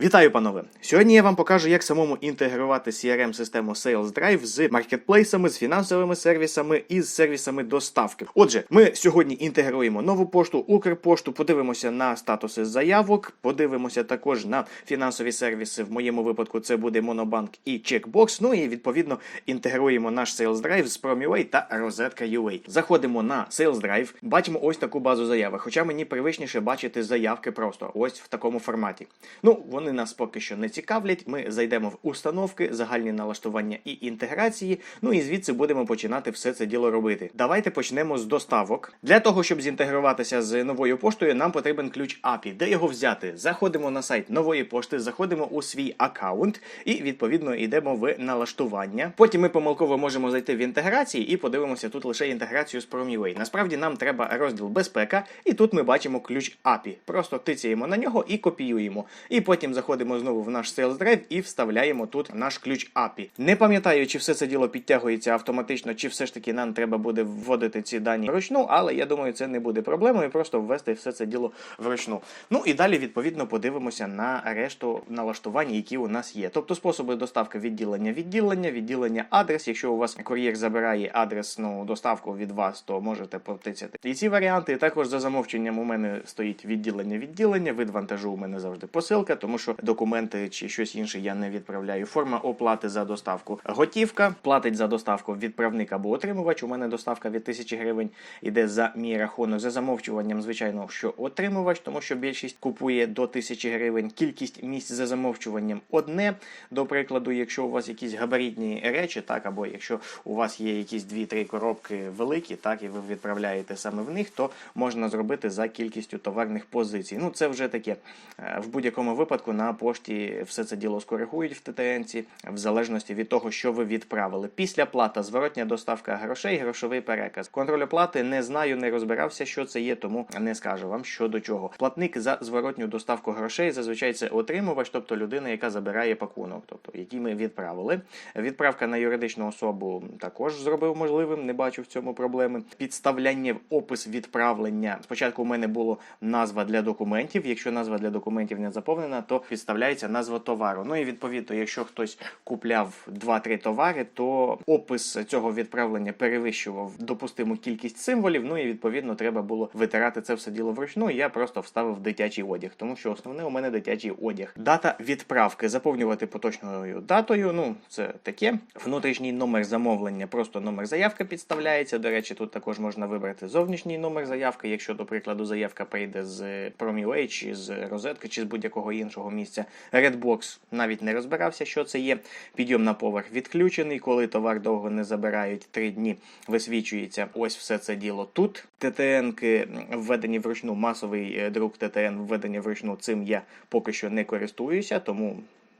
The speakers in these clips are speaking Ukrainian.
Вітаю, панове! Сьогодні я вам покажу, як самому інтегрувати CRM-систему Sales Drive з маркетплейсами, з фінансовими сервісами і з сервісами доставки. Отже, ми сьогодні інтегруємо нову пошту, Укрпошту, подивимося на статуси заявок, подивимося також на фінансові сервіси. В моєму випадку це буде Monobank і Checkbox. Ну і відповідно інтегруємо наш Sales Drive з Promua та Rosetka.ua. Заходимо на Sales Drive, бачимо ось таку базу заявок. Хоча мені привичніше бачити заявки просто ось в такому форматі. Ну, вони нас поки що не цікавлять. Ми зайдемо в установки, загальні налаштування і інтеграції. Ну і звідси будемо починати все це діло робити. Давайте почнемо з доставок. Для того, щоб зінтегруватися з новою поштою, нам потрібен ключ API. Де його взяти? Заходимо на сайт нової пошти, заходимо у свій аккаунт і відповідно йдемо в налаштування. Потім ми помилково можемо зайти в інтеграції і подивимося тут лише інтеграцію з Promua. Насправді нам треба розділ безпека, і тут ми бачимо ключ API. Просто тицяємо на нього і копіюємо. І потім заходимо знову в наш Sales Drive і вставляємо тут наш ключ API. Не пам'ятаю, чи все це діло підтягується автоматично, чи все ж таки нам треба буде вводити ці дані вручну, але я думаю, це не буде проблемою, просто ввести все це діло вручну. Ну і далі, відповідно, подивимося на решту налаштувань, які у нас є. Тобто способи доставки відділення, відділення, відділення адрес. Якщо у вас кур'єр забирає адресну доставку від вас, то можете потицяти. І ці варіанти також за замовченням у мене стоїть відділення, відділення. Вид вантажу у мене завжди посилка, тому що документи чи щось інше я не відправляю. Форма оплати за доставку готівка. Платить за доставку відправник або отримувач. У мене доставка від 1000 гривень іде за мій рахунок. За замовчуванням, звичайно, що отримувач, тому що більшість купує до 1000 гривень. Кількість місць за замовчуванням одне. До прикладу, якщо у вас якісь габаритні речі, так або якщо у вас є якісь 2-3 коробки великі, так і ви відправляєте саме в них, то можна зробити за кількістю товарних позицій. Ну це вже таке Е, в будь-якому випадку на пошті все це діло скоригують в ТТНці, в залежності від того, що ви відправили. Після плата зворотня доставка грошей, грошовий переказ. Контроль оплати не знаю, не розбирався, що це є, тому не скажу вам що до чого. Платник за зворотню доставку грошей зазвичай це отримувач, тобто людина, яка забирає пакунок, тобто який ми відправили. Відправка на юридичну особу також зробив можливим, не бачу в цьому проблеми. Підставляння в опис відправлення. Спочатку у мене було назва для документів. Якщо назва для документів не заповнена, то підставляється назва товару. Ну і відповідно, якщо хтось купляв 2-3 товари, то опис цього відправлення перевищував допустиму кількість символів. Ну і відповідно треба було витирати це все діло вручну. Я просто вставив дитячий одяг, тому що основне у мене дитячий одяг. Дата відправки заповнювати поточною датою. Ну це таке. Внутрішній номер замовлення, просто номер заявки підставляється. До речі, тут також можна вибрати зовнішній номер заявки, якщо, до прикладу, заявка прийде з Promua чи з розетки, чи з будь-якого іншого місця. Redbox навіть не розбирався, що це є. Підйом на поверх відключений. Коли товар довго не забирають, три дні висвічується ось все це діло тут. ТТНки введені вручну, масовий е, друк ТТН введені вручну. Цим я поки що не користуюся, тому.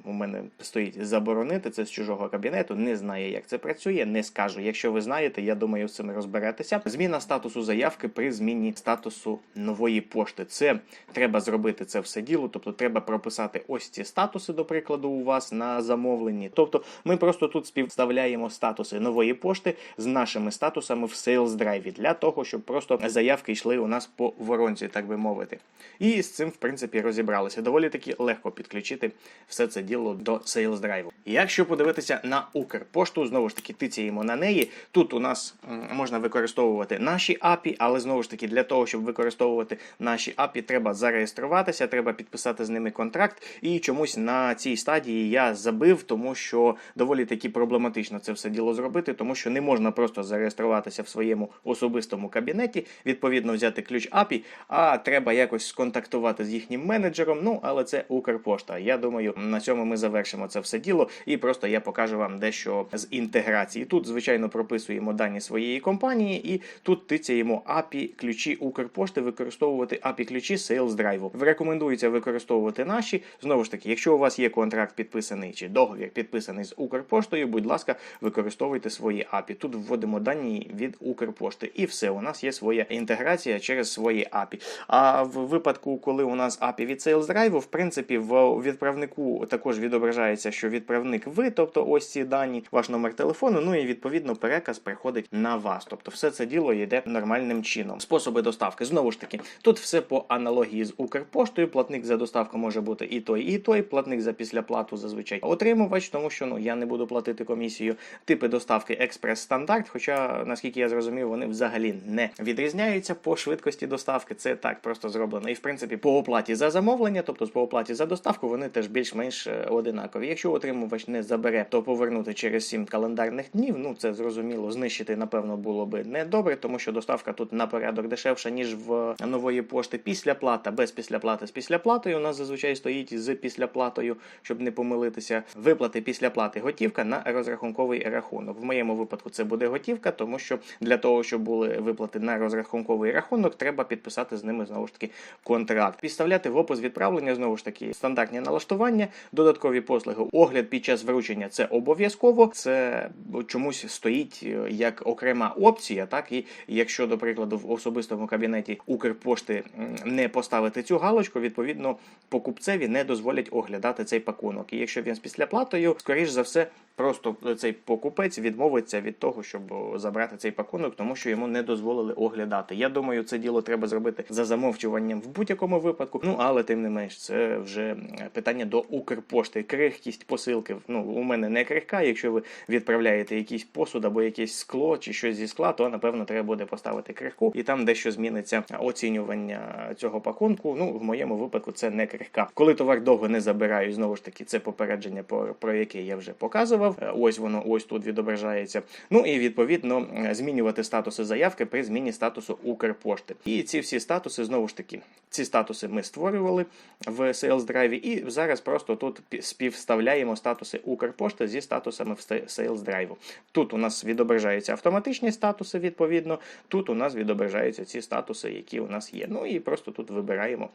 У мене стоїть заборонити це з чужого кабінету. Не знаю, як це працює. Не скажу. Якщо ви знаєте, я думаю, з цим розберетеся. Зміна статусу заявки при зміні статусу нової пошти. Це треба зробити це все діло. Тобто, треба прописати ось ці статуси, до прикладу, у вас на замовленні. Тобто, ми просто тут співставляємо статуси нової пошти з нашими статусами в Sales Drive для того, щоб просто заявки йшли у нас по воронці, так би мовити. І з цим, в принципі, розібралися. Доволі таки легко підключити все це діло до Sales Drive. Якщо подивитися на Укрпошту, знову ж таки тицяємо на неї. Тут у нас можна використовувати наші API, але знову ж таки для того, щоб використовувати наші API, треба зареєструватися, треба підписати з ними контракт. І чомусь на цій стадії я забив, тому що доволі таки проблематично це все діло зробити, тому що не можна просто зареєструватися в своєму особистому кабінеті, відповідно взяти ключ API, а треба якось сконтактувати з їхнім менеджером. Ну але це Укрпошта. Я думаю, на цьому ми завершимо це все діло, і просто я покажу вам дещо з інтеграції. Тут, звичайно, прописуємо дані своєї компанії, і тут тицяємо API ключі Укрпошти, використовувати API ключі Sales Drive. Рекомендується використовувати наші. Знову ж таки, якщо у вас є контракт підписаний чи договір підписаний з Укрпоштою, будь ласка, використовуйте свої API. Тут вводимо дані від Укрпошти, і все. У нас є своя інтеграція через свої API. А в випадку, коли у нас API від Sales Drive, в принципі, в відправнику також також відображається, що відправник ви, тобто ось ці дані, ваш номер телефону. Ну і відповідно переказ приходить на вас. Тобто, все це діло йде нормальним чином. Способи доставки знову ж таки, тут все по аналогії з Укрпоштою. Платник за доставку може бути і той, і той. Платник за післяплату зазвичай отримувач, тому що ну я не буду платити комісію. Типи доставки експрес-стандарт. Хоча, наскільки я зрозумів, вони взагалі не відрізняються по швидкості доставки. Це так просто зроблено. І в принципі, по оплаті за замовлення, тобто по оплаті за доставку, вони теж більш-менш е, одинакові. Якщо отримувач не забере, то повернути через 7 календарних днів. Ну це зрозуміло, знищити напевно було би не добре, тому що доставка тут на порядок дешевша ніж в нової пошти. Післяплата без післяплати з післяплатою. У нас зазвичай стоїть з післяплатою, щоб не помилитися. Виплати післяплати готівка на розрахунковий рахунок. В моєму випадку це буде готівка, тому що для того, щоб були виплати на розрахунковий рахунок, треба підписати з ними знову ж таки контракт. Підставляти в опис відправлення знову ж таки стандартні налаштування, додаткові послуги. Огляд під час вручення це обов'язково. Це чомусь стоїть е, як окрема опція. Так і якщо, до прикладу, в особистому кабінеті Укрпошти не поставити цю галочку, відповідно покупцеві не дозволять оглядати цей пакунок. І якщо він з післяплатою, скоріш за все. Просто цей покупець відмовиться від того, щоб забрати цей пакунок, тому що йому не дозволили оглядати. Я думаю, це діло треба зробити за замовчуванням в будь-якому випадку. Ну але тим не менш, це вже питання до Укрпошти. Крихкість посилки. Ну у мене не крихка. Якщо ви відправляєте якийсь посуд або якесь скло чи щось зі скла, то напевно треба буде поставити крихку, і там дещо зміниться оцінювання цього пакунку. Ну в моєму випадку це не крихка. Коли товар довго не забирають, знову ж таки, це попередження про яке я вже показував. Е, Ось воно ось тут відображається. Ну і відповідно е, змінювати статуси заявки при зміні статусу Укрпошти. І ці всі статуси знову ж таки, ці статуси ми створювали в Sales Drive, і зараз просто тут співставляємо статуси Укрпошти зі статусами в Sales Drive. Тут у нас відображаються автоматичні статуси, відповідно. Тут у нас відображаються ці статуси, які у нас є. Ну і просто тут вибираємо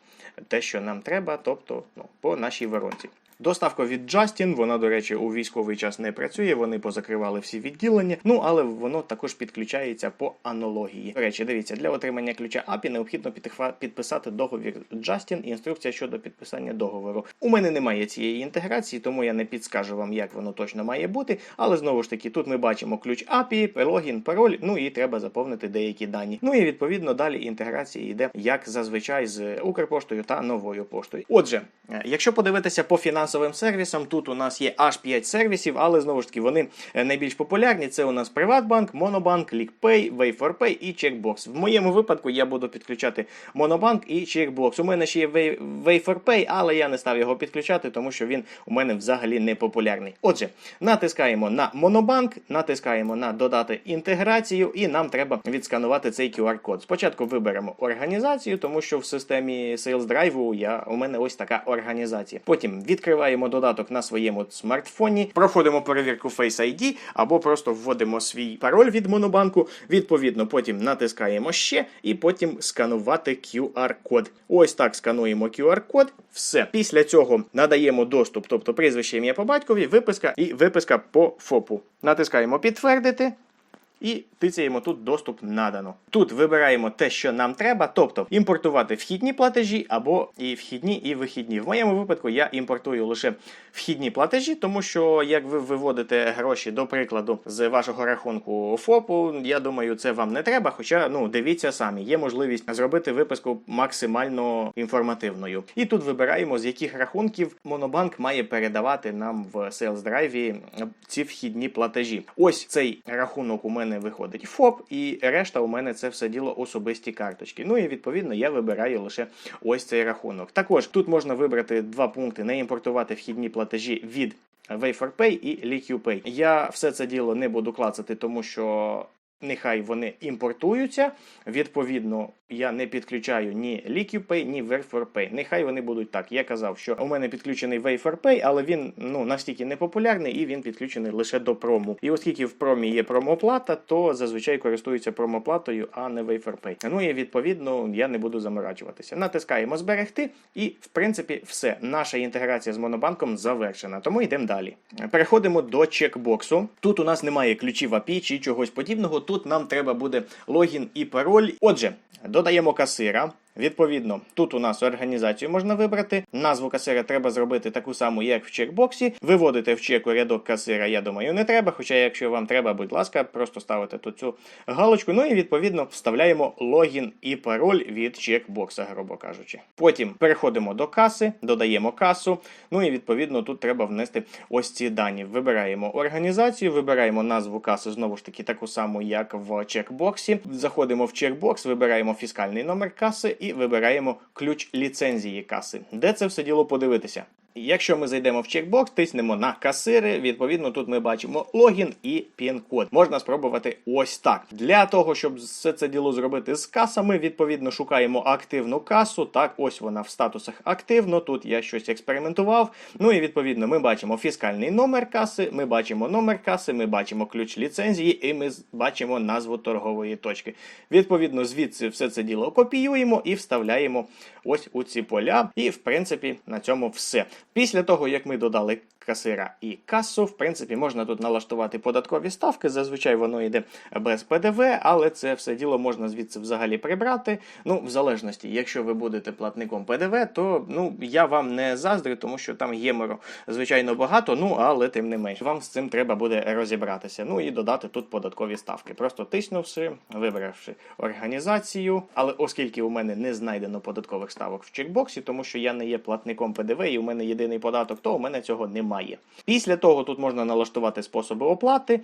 те, що нам треба, тобто ну, по нашій воронці. Доставка від Justin, вона, до речі, у військовий час не працює, вони позакривали всі відділення. Ну але воно також підключається по аналогії. До речі, дивіться, для отримання ключа API необхідно підписати договір Justin. Інструкція щодо підписання договору. У мене немає цієї інтеграції, тому я не підскажу вам, як воно точно має бути. Але знову ж таки, тут ми бачимо ключ API, логін, пароль. Ну і треба заповнити деякі дані. Ну і відповідно далі інтеграція йде як зазвичай з Укрпоштою та новою поштою. Отже, е, якщо подивитися по фінансовим сервісам, тут у нас є аж 5 сервісів, але знову ж таки вони е, найбільш популярні. Це у нас Приватбанк, Монобанк, LickPay, Way4Pay і Checkbox. В моєму випадку я буду підключати Монобанк і Checkbox. У мене ще є Way- Way4Pay, але я не став його підключати, тому що він у мене взагалі не популярний. Отже, натискаємо на Монобанк, натискаємо на додати інтеграцію, і нам треба відсканувати цей QR-код. Спочатку виберемо організацію, тому що в системі Sales Drive я, у мене ось така організація. Потім відкриваємо додаток на своєму смартфоні, проходимо перевірку Face ID або просто вводимо свій пароль від Монобанку. Відповідно, потім натискаємо ще і потім сканувати QR-код. Ось так скануємо QR-код. Все. Після цього надаємо доступ, тобто прізвище ім'я по батькові, виписка і виписка по ФОПу. Натискаємо підтвердити. І тицяємо тут доступ надано. Тут вибираємо те, що нам треба, тобто імпортувати вхідні платежі або і вхідні, і вихідні. В моєму випадку я імпортую лише вхідні платежі, тому що як ви виводите гроші, до прикладу, з вашого рахунку ФОПу, я думаю, це вам не треба. Хоча ну дивіться самі, є можливість зробити виписку максимально інформативною. І тут вибираємо, з яких рахунків Монобанк має передавати нам в Sales Drive ці вхідні платежі. Ось цей рахунок у мене виходить ФОП, і решта у мене це все діло особисті карточки. Ну і відповідно я вибираю лише ось цей рахунок. Також тут можна вибрати два пункти: не імпортувати вхідні платежі від Way4Pay і LiQPay. Я все це діло не буду клацати, тому що. Нехай вони імпортуються. Відповідно, я не підключаю ні LiQPay, ні Way4Pay. Нехай вони будуть так. Я казав, що у мене підключений Way4Pay, але він ну настільки не популярний і він підключений лише до прому. І оскільки в промі є промоплата, то зазвичай користуються промоплатою, а не Way4Pay. Ну і відповідно я не буду заморачуватися. Натискаємо зберегти, і в принципі все. Наша інтеграція з монобанком завершена. Тому йдемо далі. Переходимо до чекбоксу. Тут у нас немає ключів API чи чогось подібного. Тут нам треба буде логін і пароль. Отже, додаємо касира. Відповідно, тут у нас організацію можна вибрати. Назву касира треба зробити таку саму, як в чекбоксі. Виводити в чеку рядок касира, я думаю, не треба. Хоча, якщо вам треба, будь ласка, просто ставите тут цю галочку. Ну і відповідно вставляємо логін і пароль від чекбокса, грубо кажучи. Потім переходимо до каси, додаємо касу. Ну і відповідно тут треба внести ось ці дані. Вибираємо організацію, вибираємо назву каси знову ж таки таку саму, як в чекбоксі. Заходимо в чекбокс, вибираємо фіскальний номер каси і вибираємо ключ ліцензії каси. Де це все діло подивитися? Якщо ми зайдемо в чекбокс, тиснемо на касири. Відповідно, тут ми бачимо логін і пін-код. Можна спробувати ось так. Для того, щоб все це діло зробити з касами, відповідно шукаємо активну касу. Так, ось вона в статусах активно. Тут я щось експериментував. Ну і відповідно ми бачимо фіскальний номер каси, ми бачимо номер каси, ми бачимо ключ ліцензії, і ми бачимо назву торгової точки. Відповідно, звідси все це діло копіюємо і вставляємо ось у ці поля. І в принципі на цьому все. Після того, як ми додали касира і касу, в принципі, можна тут налаштувати податкові ставки. Зазвичай воно йде без ПДВ, але це все діло можна звідси взагалі прибрати. Ну, в залежності, якщо ви будете платником ПДВ, то ну я вам не заздрю, тому що там гемору, звичайно, багато, ну але тим не менш, вам з цим треба буде розібратися. Ну і додати тут податкові ставки. Просто тиснувши, вибравши організацію. Але оскільки у мене не знайдено податкових ставок в чекбоксі, тому що я не є платником ПДВ і у мене єдиний податок, то у мене цього немає. Після того тут можна налаштувати способи оплати.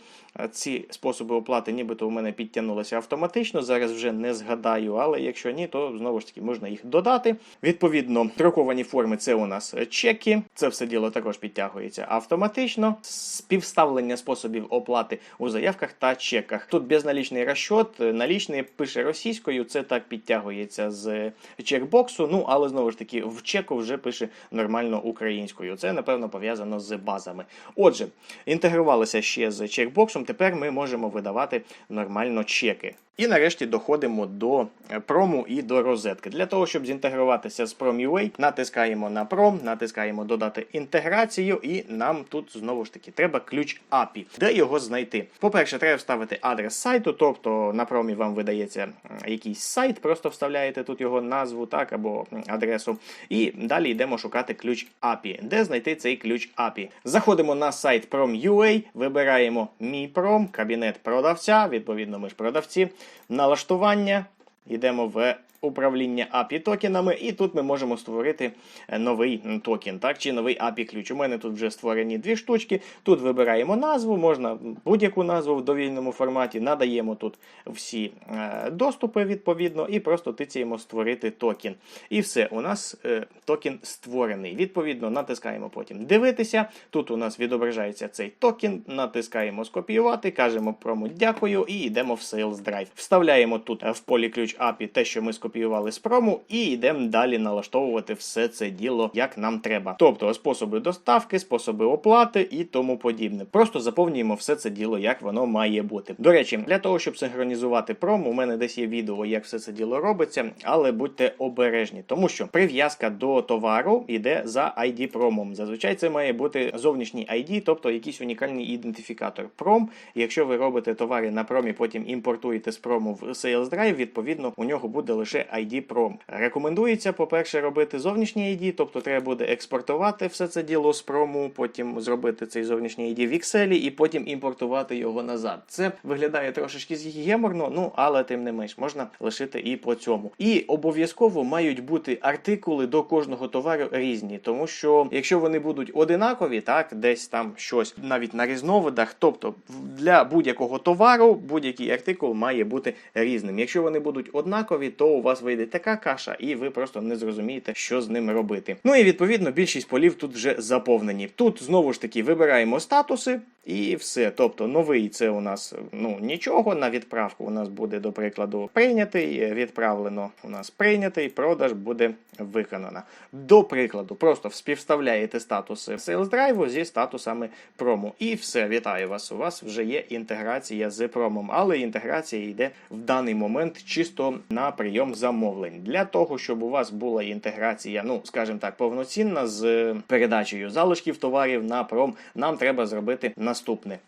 Ці способи оплати, нібито у мене підтягнулися автоматично. Зараз вже не згадаю, але якщо ні, то знову ж таки можна їх додати. Відповідно, друковані форми це у нас чеки. Це все діло також підтягується автоматично. Співставлення способів оплати у заявках та чеках. Тут безналічний розчот, налічний пише російською, це так підтягується з чекбоксу. Ну але знову ж таки в чеку вже пише нормально українською. Це напевно пов'язано з базами. Отже, інтегрувалися ще з чекбоксом. Тепер ми можемо видавати нормально чеки. І нарешті доходимо до прому і до розетки. Для того, щоб зінтегруватися з Prom.ua, натискаємо на Prom, натискаємо додати інтеграцію, і нам тут знову ж таки треба ключ API. Де його знайти? По-перше, треба вставити адрес сайту, тобто на промі вам видається якийсь сайт, просто вставляєте тут його назву, так, або адресу. І далі йдемо шукати ключ API. Де знайти цей ключ API? Заходимо на сайт Prom.ua, вибираємо Мій Пром, кабінет продавця, відповідно, ми ж продавці налаштування. Йдемо в управління API токенами, і тут ми можемо створити новий токен, так, чи новий API ключ. У мене тут вже створені дві штучки. Тут вибираємо назву, можна будь-яку назву в довільному форматі, надаємо тут всі е, доступи відповідно, і просто тицяємо створити токен. І все, у нас е, токен створений. Відповідно, натискаємо потім дивитися. Тут у нас відображається цей токен, натискаємо скопіювати, кажемо прому дякую і йдемо в Sales Drive. Вставляємо тут в полі ключ API те, що ми скопіювали скопіювали з прому і йдемо далі налаштовувати все це діло, як нам треба. Тобто способи доставки, способи оплати і тому подібне. Просто заповнюємо все це діло, як воно має бути. До речі, для того, щоб синхронізувати пром, у мене десь є відео, як все це діло робиться, але будьте обережні, тому що прив'язка до товару йде за ID промом. Зазвичай це має бути зовнішній ID, тобто якийсь унікальний ідентифікатор. Пром, якщо ви робите товари на промі, потім імпортуєте з прому в Sales Drive, відповідно у нього буде лише ID Pro. Рекомендується, по-перше, робити зовнішній ID, тобто треба буде експортувати все це діло з прому, потім зробити цей зовнішній ID в Excel і потім імпортувати його назад. Це виглядає трошечки геморно, ну але тим не менш можна лишити і по цьому. І обов'язково мають бути артикули до кожного товару різні, тому що якщо вони будуть одинакові, так десь там щось навіть на різновидах, тобто для будь-якого товару будь-який артикул має бути різним. Якщо вони будуть однакові, то вас вийде така каша, і ви просто не зрозумієте, що з ним робити. Ну і відповідно більшість полів тут вже заповнені. Тут знову ж таки вибираємо статуси. І все. Тобто новий це у нас ну нічого. На відправку у нас буде, до прикладу, прийнятий, відправлено у нас прийнятий, продаж буде виконана. До прикладу, просто співставляєте статуси Sales Drive зі статусами промо. І все, вітаю вас. У вас вже є інтеграція з промом, але інтеграція йде в даний момент чисто на прийом замовлень. Для того, щоб у вас була інтеграція, ну скажімо так, повноцінна з передачею залишків товарів на пром, нам треба зробити наступне.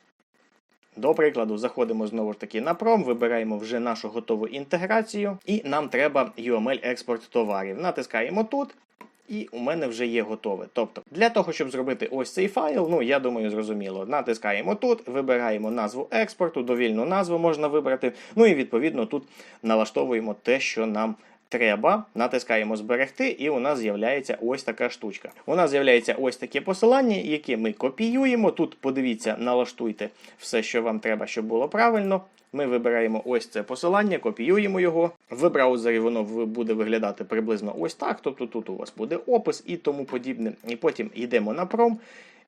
До прикладу, заходимо знову ж таки на пром, вибираємо вже нашу готову інтеграцію, і нам треба UML експорт товарів. Натискаємо тут. І у мене вже є готове. Тобто, для того, щоб зробити ось цей файл, ну я думаю, зрозуміло. Натискаємо тут, вибираємо назву експорту, довільну назву можна вибрати. Ну і відповідно тут налаштовуємо те, що нам треба. Натискаємо зберегти, і у нас з'являється ось така штучка. У нас з'являється ось таке посилання, яке ми копіюємо. Тут подивіться, налаштуйте все, що вам треба, щоб було правильно. Ми вибираємо ось це посилання, копіюємо його. В браузері воно буде виглядати приблизно ось так. Тобто тут у вас буде опис і тому подібне. І потім йдемо на пром.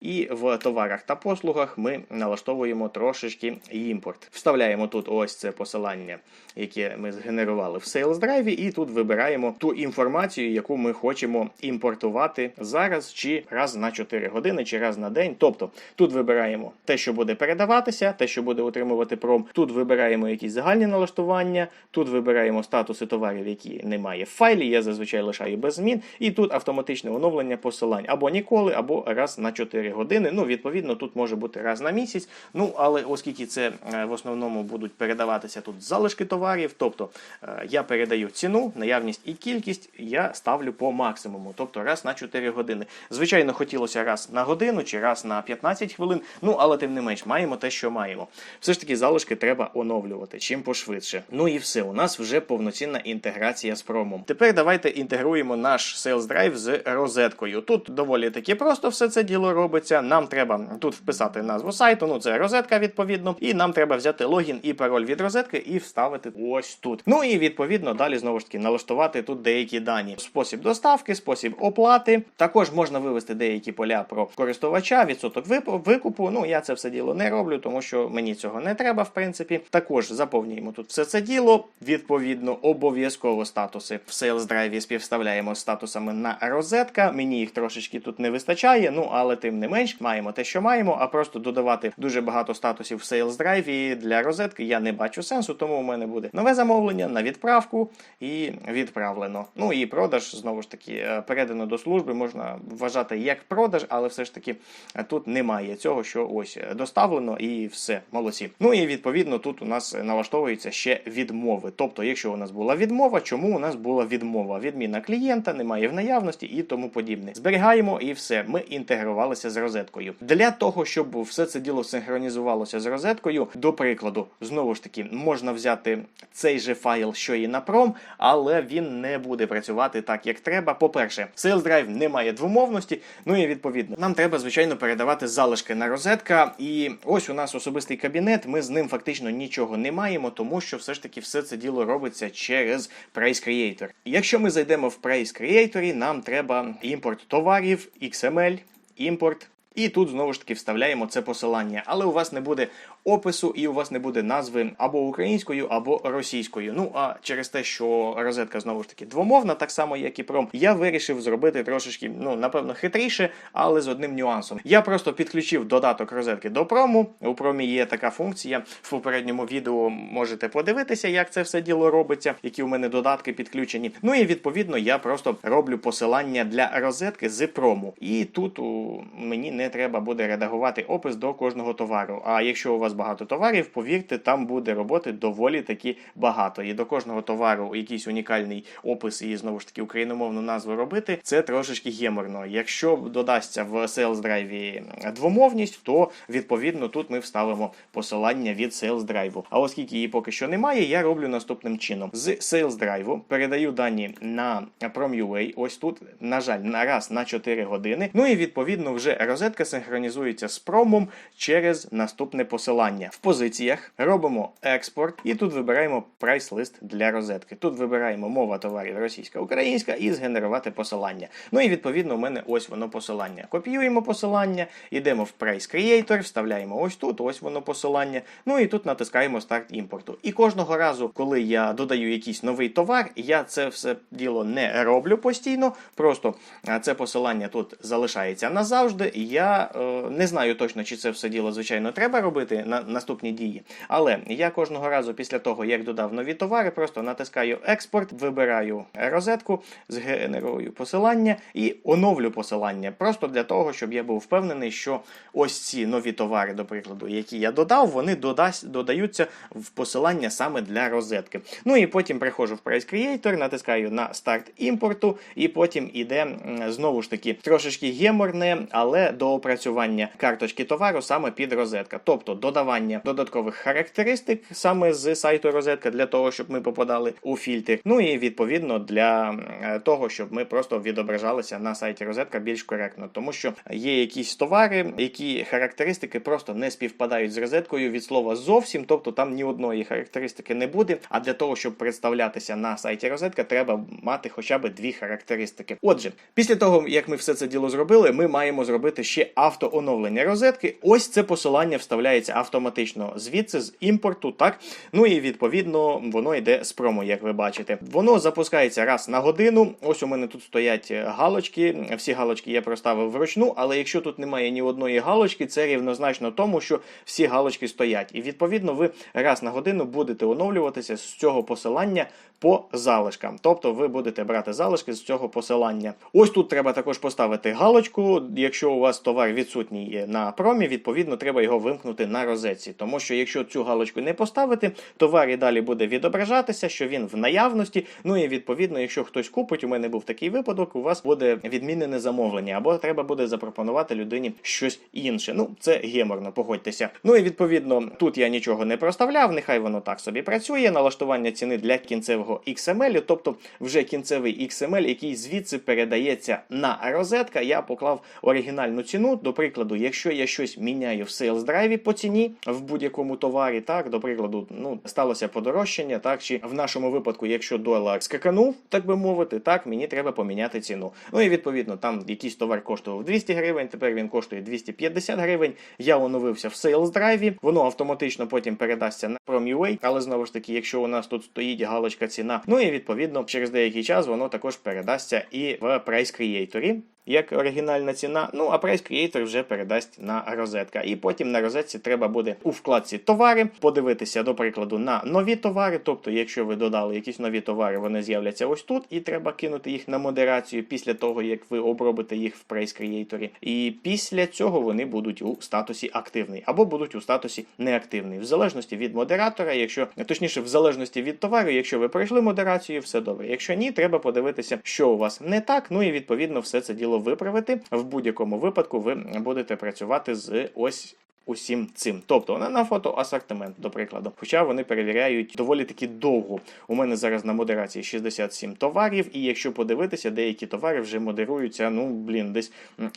І в товарах та послугах ми налаштовуємо трошечки імпорт. Вставляємо тут ось це посилання, яке ми згенерували в Sales Drive, і тут вибираємо ту інформацію, яку ми хочемо імпортувати зараз, чи раз на 4 години, чи раз на день. Тобто тут вибираємо те, що буде передаватися, те, що буде отримувати пром. Тут вибираємо якісь загальні налаштування, тут вибираємо статуси товарів, які немає в файлі. Я зазвичай лишаю без змін. І тут автоматичне оновлення посилань або ніколи, або раз на 4 години. Ну, відповідно, тут може бути раз на місяць. Ну, але оскільки це е, в основному будуть передаватися тут залишки товарів, тобто е, я передаю ціну, наявність і кількість, я ставлю по максимуму, тобто раз на 4 години. Звичайно, хотілося раз на годину чи раз на 15 хвилин. Ну, але тим не менш, маємо те, що маємо. Все ж таки, залишки треба оновлювати чим пошвидше. Ну і все, у нас вже повноцінна інтеграція з промом. Тепер давайте інтегруємо наш Sales Drive з розеткою. Тут доволі таки просто все це діло робиться. Нам треба тут вписати назву сайту, ну це розетка відповідно, і нам треба взяти логін і пароль від розетки і вставити ось тут. Ну і відповідно далі знову ж таки налаштувати тут деякі дані. Спосіб доставки, спосіб оплати. Також можна вивести деякі поля про користувача, відсоток викупу. Ну я це все діло не роблю, тому що мені цього не треба, в принципі. Також заповнюємо тут все це діло. Відповідно, обов'язково статуси в Sales Drive співставляємо з статусами на розетка. Мені їх трошечки тут не вистачає, ну але тим не менш маємо те, що маємо, а просто додавати дуже багато статусів в Sales Drive і для розетки я не бачу сенсу, тому у мене буде нове замовлення на відправку і відправлено. Ну і продаж знову ж таки е, передано до служби. Можна вважати як продаж, але все ж таки е, тут немає цього, що ось е, доставлено і все, молодці. Ну і відповідно тут у нас налаштовується ще відмови. Тобто, якщо у нас була відмова, чому у нас була відмова? Відміна клієнта немає в наявності і тому подібне. Зберігаємо і все. Ми інтегрувалися з розеткою. Для того, щоб все це діло синхронізувалося з розеткою, до прикладу, знову ж таки, можна взяти цей же файл, що і на пром, але він не буде працювати так, як треба. По-перше, Sales Drive не має двомовності. Ну і відповідно, нам треба, звичайно, передавати залишки на розетка. І ось у нас особистий кабінет. Ми з ним фактично нічого не маємо, тому що все ж таки все це діло робиться через Price Creator. Якщо ми зайдемо в Price Creator, нам треба імпорт товарів, XML, імпорт. І тут знову ж таки вставляємо це посилання, але у вас не буде опису і у вас не буде назви або українською, або російською. Ну а через те, що розетка знову ж таки двомовна, так само як і пром, я вирішив зробити трошечки, ну напевно, хитріше, але з одним нюансом. Я просто підключив додаток розетки до прому. У промі є така функція. В попередньому відео можете подивитися, як це все діло робиться, які у мене додатки підключені. Ну і відповідно я просто роблю посилання для розетки з прому. І тут у мені не треба буде редагувати опис до кожного товару. А якщо у вас багато товарів, повірте, там буде роботи доволі таки багато. І до кожного товару якийсь унікальний опис і знову ж таки україномовну назву робити, це трошечки геморно. Якщо додасться в Sales Drive двомовність, то відповідно тут ми вставимо посилання від Sales Drive. А оскільки її поки що немає, я роблю наступним чином: з Sales Drive передаю дані на Prom.ua, ось тут, на жаль, на раз на 4 години. Ну і відповідно вже розетка синхронізується з промом через наступне посилання. В позиціях робимо експорт, і тут вибираємо прайс-лист для розетки. Тут вибираємо мова товарів російська, українська і згенерувати посилання. Ну і відповідно у мене ось воно посилання. Копіюємо посилання, йдемо в Price Creator, вставляємо ось тут, ось воно посилання. Ну і тут натискаємо старт імпорту. І кожного разу, коли я додаю якийсь новий товар, я це все діло не роблю постійно. Просто це посилання тут залишається назавжди, Я е, не знаю точно, чи це все діло, звичайно, треба робити на наступні дії. Але я кожного разу після того, як додав нові товари, просто натискаю експорт, вибираю розетку, згенерую посилання і оновлю посилання. Просто для того, щоб я був впевнений, що ось ці нові товари, до прикладу, які я додав, вони додасть, додаються в посилання саме для розетки. Ну і потім приходжу в Price Creator, натискаю на старт імпорту, і потім іде знову ж таки трошечки геморне, але до опрацювання карточки товару саме під розетка. Тобто додавання додаткових характеристик саме з сайту розетка для того, щоб ми попадали у фільтр. Ну і відповідно для того, щоб ми просто відображалися на сайті розетка більш коректно, тому що є якісь товари, які характеристики просто не співпадають з розеткою від слова зовсім, тобто там ні одної характеристики не буде. А для того, щоб представлятися на сайті розетка, треба мати хоча б дві характеристики. Отже, після того як ми все це діло зробили, ми маємо зробити ще автооновлення розетки. Ось це посилання вставляється автоматично звідси з імпорту, так ну і відповідно воно йде з промо, як ви бачите. Воно запускається раз на годину. Ось у мене тут стоять галочки. Всі галочки я проставив вручну, але якщо тут немає ні одної галочки, це рівнозначно тому, що всі галочки стоять. І відповідно ви раз на годину будете оновлюватися з цього посилання по залишкам. Тобто ви будете брати залишки з цього посилання. Ось тут треба також поставити галочку. Якщо у вас товар відсутній на промі, відповідно треба його вимкнути на розетці. Тому що якщо цю галочку не поставити, товар і далі буде відображатися, що він в наявності. Ну і відповідно, якщо хтось купить, у мене був такий випадок, у вас буде відмінене замовлення, або треба буде запропонувати людині щось інше. Ну це геморно, погодьтеся. Ну і відповідно тут я нічого не проставляв, нехай воно так собі працює. Налаштування ціни для кінцевого XML, тобто вже кінцевий XML, який звідси передається на розетка. Я поклав оригінальну ціну. До прикладу, якщо я щось міняю в Sales Drive по ціні в будь-якому товарі, так до прикладу, ну сталося подорожчання, так чи в нашому випадку, якщо долар скаканув, так би мовити, так мені треба поміняти ціну. Ну і відповідно, там якийсь товар коштував 200 гривень, тепер він коштує 250 гривень. Я оновився в Sales Drive, воно автоматично потім передасться на Prom.ua, але знову ж таки, якщо у нас тут стоїть галочка ціна, ну і відповідно через деякий час воно також передасться і в Price Creator як оригінальна ціна. Ну а Price Creator вже передасть на розетка. І потім на розетці треба буде у вкладці товари подивитися, до прикладу, на нові товари. Тобто, якщо ви додали якісь нові товари, вони з'являться ось тут, і треба кинути їх на модерацію після того, як ви обробите їх в Price Creator. І після цього вони будуть у статусі активний або будуть у статусі неактивний, в залежності від модератора, якщо точніше, в залежності від товару, якщо ви пройшли модерацію, все добре. Якщо ні, треба подивитися, що у вас не так. Ну і відповідно все це діло виправити. В будь-якому випадку ви будете працювати з ось. Усім цим, тобто на, на фото асортимент, до прикладу. Хоча вони перевіряють доволі таки довго. У мене зараз на модерації 67 товарів, і якщо подивитися, деякі товари вже модеруються. Ну блін, десь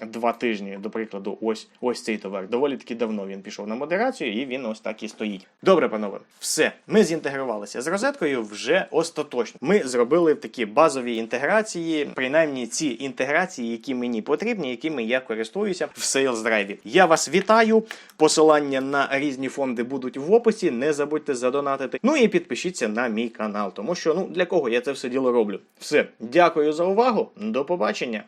два тижні. До прикладу, ось ось цей товар. Доволі таки давно він пішов на модерацію, і він ось так і стоїть. Добре, панове, все. Ми зінтегрувалися з розеткою вже остаточно. Ми зробили такі базові інтеграції, принаймні ці інтеграції, які мені потрібні, якими я користуюся в Sales Drive. Я вас вітаю. Посилання на різні фонди будуть в описі. Не забудьте задонатити. Ну і підпишіться на мій канал, тому що ну для кого я це все діло роблю. Все, дякую за увагу. До побачення.